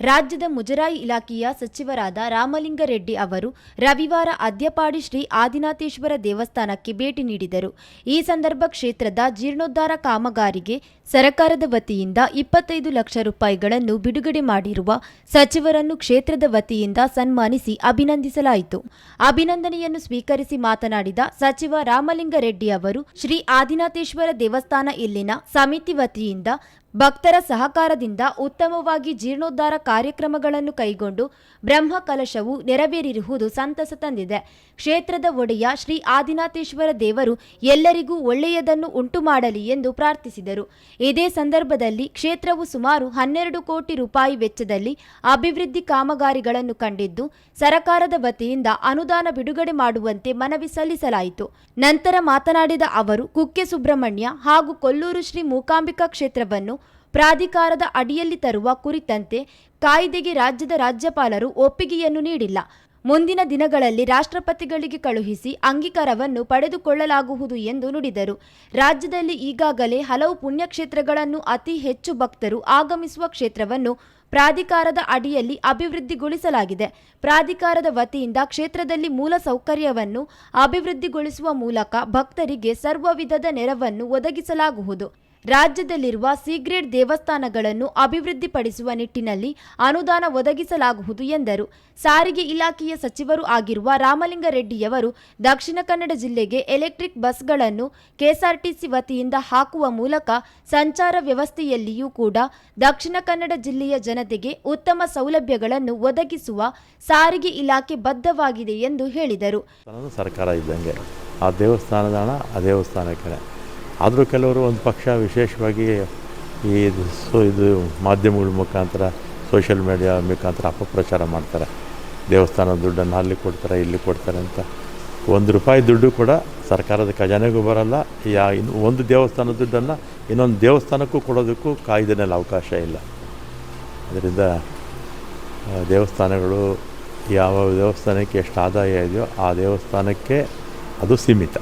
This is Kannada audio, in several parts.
ರಾಜ್ಯದ ಮುಜರಾಯಿ ಇಲಾಖೆಯ ಸಚಿವರಾದ ರಾಮಲಿಂಗರೆಡ್ಡಿ ಅವರು ರವಿವಾರ ಅದ್ಯಪಾಡಿ ಶ್ರೀ ಆದಿನಾಥೇಶ್ವರ ದೇವಸ್ಥಾನಕ್ಕೆ ಭೇಟಿ ನೀಡಿದರು. ಈ ಸಂದರ್ಭ ಕ್ಷೇತ್ರದ ಜೀರ್ಣೋದ್ಧಾರ ಕಾಮಗಾರಿಗೆ ಸರಕಾರದ ವತಿಯಿಂದ ಇಪ್ಪತ್ತೈದು ಲಕ್ಷ ರೂಪಾಯಿಗಳನ್ನು ಬಿಡುಗಡೆ ಮಾಡಿರುವ ಸಚಿವರನ್ನು ಕ್ಷೇತ್ರದ ವತಿಯಿಂದ ಸನ್ಮಾನಿಸಿ ಅಭಿನಂದಿಸಲಾಯಿತು. ಅಭಿನಂದನೆಯನ್ನು ಸ್ವೀಕರಿಸಿ ಮಾತನಾಡಿದ ಸಚಿವ ರಾಮಲಿಂಗರೆಡ್ಡಿ ಅವರು, ಶ್ರೀ ಆದಿನಾಥೇಶ್ವರ ದೇವಸ್ಥಾನ ಇಲ್ಲಿನ ಸಮಿತಿ ವತಿಯಿಂದ ಭಕ್ತರ ಸಹಕಾರದಿಂದ ಉತ್ತಮವಾಗಿ ಜೀರ್ಣೋದ್ಧಾರ ಕಾರ್ಯಕ್ರಮಗಳನ್ನು ಕೈಗೊಂಡು ಬ್ರಹ್ಮ ಕಲಶವು ನೆರವೇರಿರುವುದು ಸಂತಸ ತಂದಿದೆ. ಕ್ಷೇತ್ರದ ಒಡೆಯ ಶ್ರೀ ಆದಿನಾಥೇಶ್ವರ ದೇವರು ಎಲ್ಲರಿಗೂ ಒಳ್ಳೆಯದನ್ನು ಉಂಟು ಮಾಡಲಿ ಎಂದು ಪ್ರಾರ್ಥಿಸಿದರು. ಇದೇ ಸಂದರ್ಭದಲ್ಲಿ ಕ್ಷೇತ್ರವು ಸುಮಾರು ಹನ್ನೆರಡು ಕೋಟಿ ರೂಪಾಯಿ ವೆಚ್ಚದಲ್ಲಿ ಅಭಿವೃದ್ಧಿ ಕಾಮಗಾರಿಗಳನ್ನು ಕಂಡಿದ್ದು, ಸರಕಾರದ ವತಿಯಿಂದ ಅನುದಾನ ಬಿಡುಗಡೆ ಮಾಡುವಂತೆ ಮನವಿ ಸಲ್ಲಿಸಲಾಯಿತು. ನಂತರ ಮಾತನಾಡಿದ ಅವರು, ಕುಕ್ಕೆ ಸುಬ್ರಹ್ಮಣ್ಯ ಹಾಗೂ ಕೊಲ್ಲೂರು ಶ್ರೀ ಮೂಕಾಂಬಿಕಾ ಕ್ಷೇತ್ರವನ್ನು ಪ್ರಾಧಿಕಾರದ ಅಡಿಯಲ್ಲಿ ತರುವ ಕುರಿತಂತೆ ಕಾಯ್ದೆಗೆ ರಾಜ್ಯದ ರಾಜ್ಯಪಾಲರು ಒಪ್ಪಿಗೆಯನ್ನು ನೀಡಿಲ್ಲ. ಮುಂದಿನ ದಿನಗಳಲ್ಲಿ ರಾಷ್ಟ್ರಪತಿಗಳಿಗೆ ಕಳುಹಿಸಿ ಅಂಗೀಕಾರವನ್ನು ಪಡೆದುಕೊಳ್ಳಲಾಗುವುದು ಎಂದು ನುಡಿದರು. ರಾಜ್ಯದಲ್ಲಿ ಈಗಾಗಲೇ ಹಲವು ಪುಣ್ಯಕ್ಷೇತ್ರಗಳನ್ನು ಅತಿ ಹೆಚ್ಚು ಭಕ್ತರು ಆಗಮಿಸುವ ಕ್ಷೇತ್ರವನ್ನು ಪ್ರಾಧಿಕಾರದ ಅಡಿಯಲ್ಲಿ ಅಭಿವೃದ್ಧಿಗೊಳಿಸಲಾಗಿದೆ. ಪ್ರಾಧಿಕಾರದ ವತಿಯಿಂದ ಕ್ಷೇತ್ರದಲ್ಲಿ ಮೂಲ ಸೌಕರ್ಯವನ್ನು ಅಭಿವೃದ್ಧಿಗೊಳಿಸುವ ಮೂಲಕ ಭಕ್ತರಿಗೆ ಸರ್ವ ವಿಧದ ನೆರವನ್ನು ಒದಗಿಸಲಾಗುವುದು. ರಾಜ್ಯದಲ್ಲಿರುವ ಸಿಗ್ರೇಡ್ ದೇವಸ್ಥಾನಗಳನ್ನು ಅಭಿವೃದ್ಧಿಪಡಿಸುವ ನಿಟ್ಟಿನಲ್ಲಿ ಅನುದಾನ ಒದಗಿಸಲಾಗುವುದು ಎಂದರು. ಸಾರಿಗೆ ಇಲಾಖೆಯ ಸಚಿವರು ಆಗಿರುವ ರಾಮಲಿಂಗರೆಡ್ಡಿಯವರು ದಕ್ಷಿಣ ಕನ್ನಡ ಜಿಲ್ಲೆಗೆ ಎಲೆಕ್ಟ್ರಿಕ್ ಬಸ್ಗಳನ್ನು ಕೆಎಸ್ಆರ್ಟಿಸಿ ವತಿಯಿಂದ ಹಾಕುವ ಮೂಲಕ ಸಂಚಾರ ವ್ಯವಸ್ಥೆಯಲ್ಲಿಯೂ ಕೂಡ ದಕ್ಷಿಣ ಕನ್ನಡ ಜಿಲ್ಲೆಯ ಜನತೆಗೆ ಉತ್ತಮ ಸೌಲಭ್ಯಗಳನ್ನು ಒದಗಿಸುವ ಸಾರಿಗೆ ಇಲಾಖೆ ಬದ್ಧವಾಗಿದೆ ಎಂದು ಹೇಳಿದರು. ಆ ದೇವಸ್ಥಾನದ ಹಣ ಆ ದೇವಸ್ಥಾನಕ್ಕೆ. ಆದರೂ ಕೆಲವರು ಒಂದು ಪಕ್ಷ ವಿಶೇಷವಾಗಿ ಈ ಸೊ ಇದು ಮಾಧ್ಯಮಗಳ ಮುಖಾಂತರ ಸೋಷಿಯಲ್ ಮೀಡಿಯಾ ಮುಖಾಂತರ ಅಪಪ್ರಚಾರ ಮಾಡ್ತಾರೆ. ದೇವಸ್ಥಾನದ ದುಡ್ಡನ್ನು ಅಲ್ಲಿ ಕೊಡ್ತಾರೆ, ಇಲ್ಲಿ ಕೊಡ್ತಾರೆ ಅಂತ. ಒಂದು ರೂಪಾಯಿ ದುಡ್ಡು ಕೂಡ ಸರ್ಕಾರದ ಖಜಾನೆಗೂ ಬರಲ್ಲ. ಯಾ ಇನ್ನು ಒಂದು ದೇವಸ್ಥಾನದ ದುಡ್ಡನ್ನು ಇನ್ನೊಂದು ದೇವಸ್ಥಾನಕ್ಕೂ ಕೊಡೋದಕ್ಕೂ ಕಾಯ್ದೆನಲ್ಲಿ ಅವಕಾಶ ಇಲ್ಲ. ಅದರಿಂದ ದೇವಸ್ಥಾನಗಳು ಯಾವ ದೇವಸ್ಥಾನಕ್ಕೆ ಎಷ್ಟು ಆದಾಯ ಇದೆಯೋ ಆ ದೇವಸ್ಥಾನಕ್ಕೆ ಅದು ಸೀಮಿತ.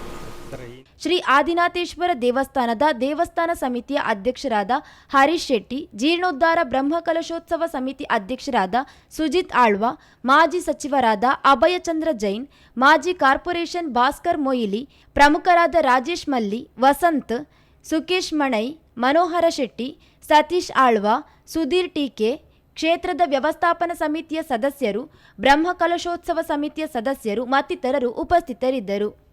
ಶ್ರೀ ಆದಿನಾಥೇಶ್ವರ ದೇವಸ್ಥಾನದ ದೇವಸ್ಥಾನ ಸಮಿತಿಯ ಅಧ್ಯಕ್ಷರಾದ ಹರೀಶ್ ಶೆಟ್ಟಿ, ಜೀರ್ಣೋದ್ಧಾರ ಬ್ರಹ್ಮಕಲಶೋತ್ಸವ ಸಮಿತಿ ಅಧ್ಯಕ್ಷರಾದ ಸುಜಿತ್ ಆಳ್ವ, ಮಾಜಿ ಸಚಿವರಾದ ಅಭಯಚಂದ್ರ ಜೈನ್, ಮಾಜಿ ಕಾರ್ಪೊರೇಷನ್ ಭಾಸ್ಕರ್ ಮೊಯಿಲಿ, ಪ್ರಮುಖರಾದ ರಾಜೇಶ್ ಮಲ್ಲಿ, ವಸಂತ್, ಸುಕೇಶ್ ಮಣೈ, ಮನೋಹರ ಶೆಟ್ಟಿ, ಸತೀಶ್ ಆಳ್ವ, ಸುಧೀರ್ ಟೀಕೆ ಕ್ಷೇತ್ರದ ವ್ಯವಸ್ಥಾಪನಾ ಸಮಿತಿಯ ಸದಸ್ಯರು, ಬ್ರಹ್ಮಕಲಶೋತ್ಸವ ಸಮಿತಿಯ ಸದಸ್ಯರು ಮತ್ತಿತರರು ಉಪಸ್ಥಿತರಿದ್ದರು.